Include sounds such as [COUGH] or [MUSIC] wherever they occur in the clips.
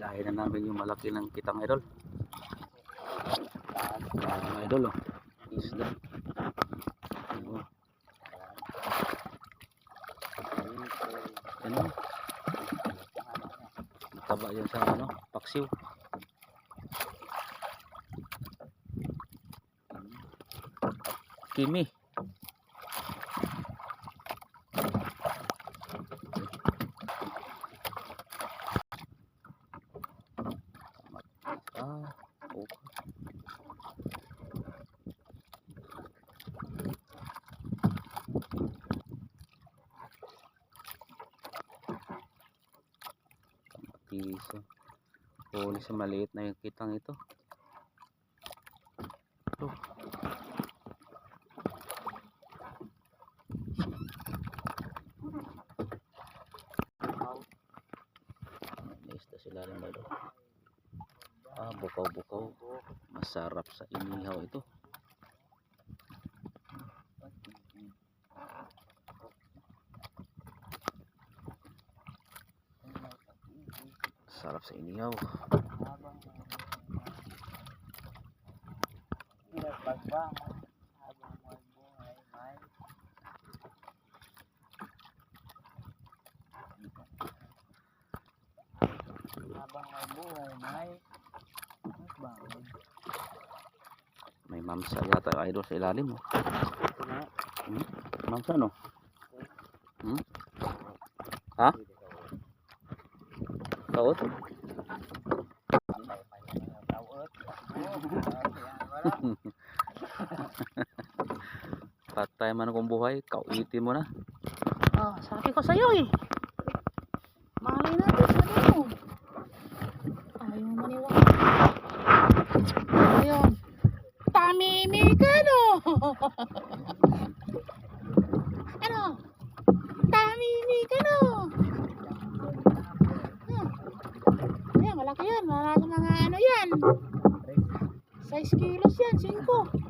Ilahin na namin yung malaki ng kitang idol. Ayan, mga idol oh. Isda. Ano? Taba yan sa ano, paksiw. Kimi. Ah, oh. Piso. Huli sa maliit na yung kitang ito. Ito. May isda sila rin dito. Ah, bukaw-bukaw. Masarap sa inihaw ito. Sarap sa inihaw. May mamsa yata idol sa ilalim. Oh. Ito na. Hmm? Mamsa no? Hmm? Ha? Kaot? Tawot. Wala. Patay man akong buhay, kauitin mo na. Oh, sabi ko sa'yo eh. Malay natin sa ano. Ayaw maniwala. Ayun. Tamimi ka no. [LAUGHS] ano? Tamimi ka no. Hmm. Ayan, malaki yan. Marami mga ano yan. 6 kilos yan, 5.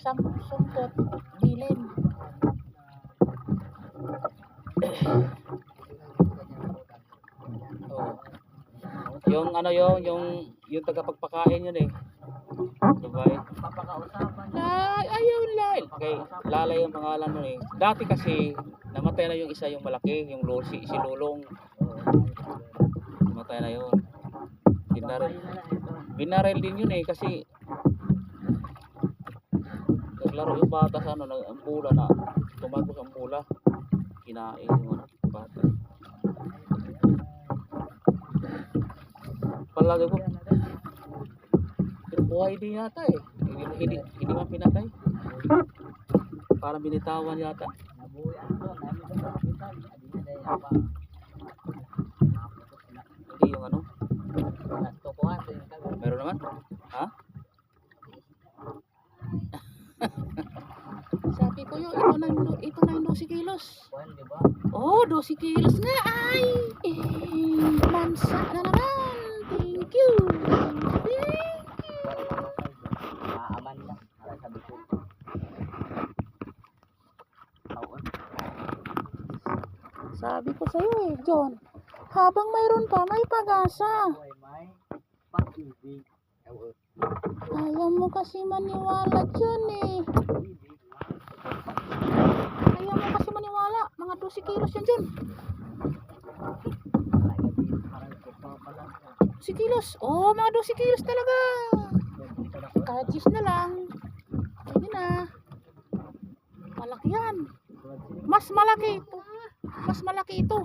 sumpot, bilin. Oh. Yung ano yung yung yung tagapagpakain yun eh. Diba? Papakausapan. Ay, ayaw lang. Kay Lalay yung pangalan nun eh. Dati kasi namatay na yung isa yung malaki, yung lo, si, Lulong. Namatay na yun. Binaril, binaril din yun eh kasi naglaro yung bata sa ano, ang pula na tumagos ang pula. Kinain yung ano, bata. Palagi ko, pero buhay din yata eh. Hindi, hindi, hindi man pinatay. Parang binitawan yata. Sa. Hindi yung ano. Sa. Meron naman. Ha? Yun, ito na yung, ito na yung 12 kilos. Oh, 12 kilos nga ay. Eh, mansa na naman. Thank you. Thank you. Sabi ko sa'yo eh, John. Habang mayroon pa, may pag-asa. Ayaw mo kasi maniwala dyan eh. Pag-ibig. Ayaw mo kasi maniwala. Mga 12 kilos yan dyan. 12 kilos. Oh, mga 12 kilos talaga. Dito na ko. Kahit 10 na lang. Pwede na. Malaki yan. Mas malaki ito. Mas malaki ito.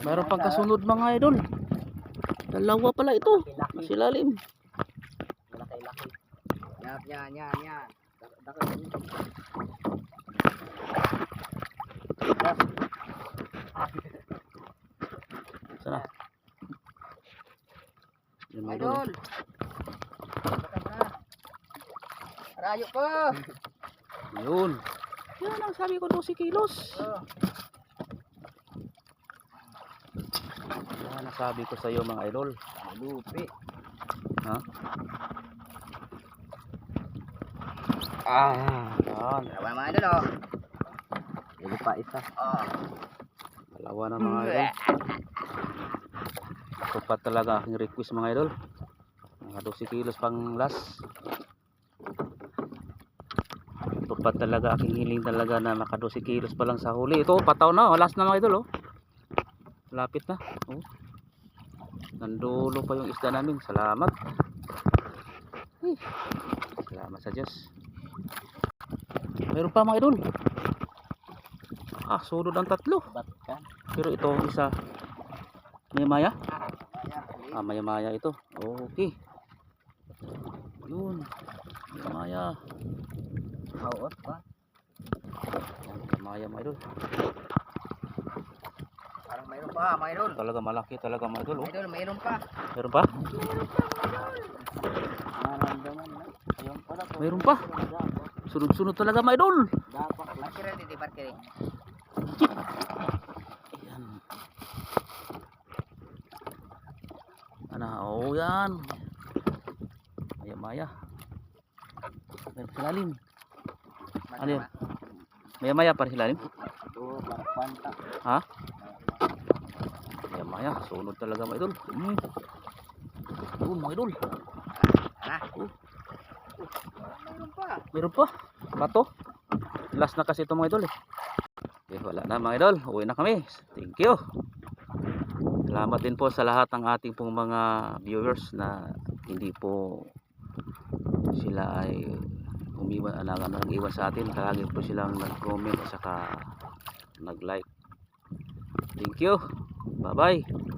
Meron pang kasunod mga idol. Dalawa pala ito. Laki-laki. Yan, yan, yan, yan. Daka dito. Sana. Yan Idol. Rayo ko. Yun. Yun ang sabi ko 12 kilos. Oh. Yan ang sabi ko sa iyo mga idol. Lupi. Ha? Ah, yan. Dalawa mga idol oh. Ito pa isa. Oh. Dalawa na mga idol. Tupat talaga aking request mga idol. Mga 12 kilos pang last. Tupat talaga aking hiling talaga na maka 12 kilos pa lang sa huli. Ito, pataw na. oh. Last na mga idol. Oh. Lapit na. Oh. Nandulo pa yung isda namin. Salamat. Salamat sa Diyos. Meron pa mga idol. Ah, sunod ang tatlo. Pero ito isa. May maya? Ah, maya maya ito. Okay. Yun. May maya. Hawot pa. Yan, may maya mga idol. Parang mayroon pa idol. Talaga malaki talaga mga idol. Oh. Idol, mayroon pa. Meron pa? Pala po. Meron pa? Sunod-sunod talaga mga idol. Kira di di kiri. Ayan. Ano, oh yan. Maya maya. Meron pa silalim. Ano yun? Maya maya para silalim. Ito, parang kwanta. Ha? Maya maya. Sunod talaga mga idol. Hmm. Yun mga idol. Ha? Oh. Mayroon pa. Meron pa. Bato. Last na kasi ito mga idol eh. Okay, wala na mga idol. Uwi na kami. Thank you. Salamat din po sa lahat ng ating pong mga viewers na hindi po sila ay umiwan, ano, ano, nag-iwan sa atin. Lagi po silang nag-comment at saka nag-like. Thank you. Bye-bye.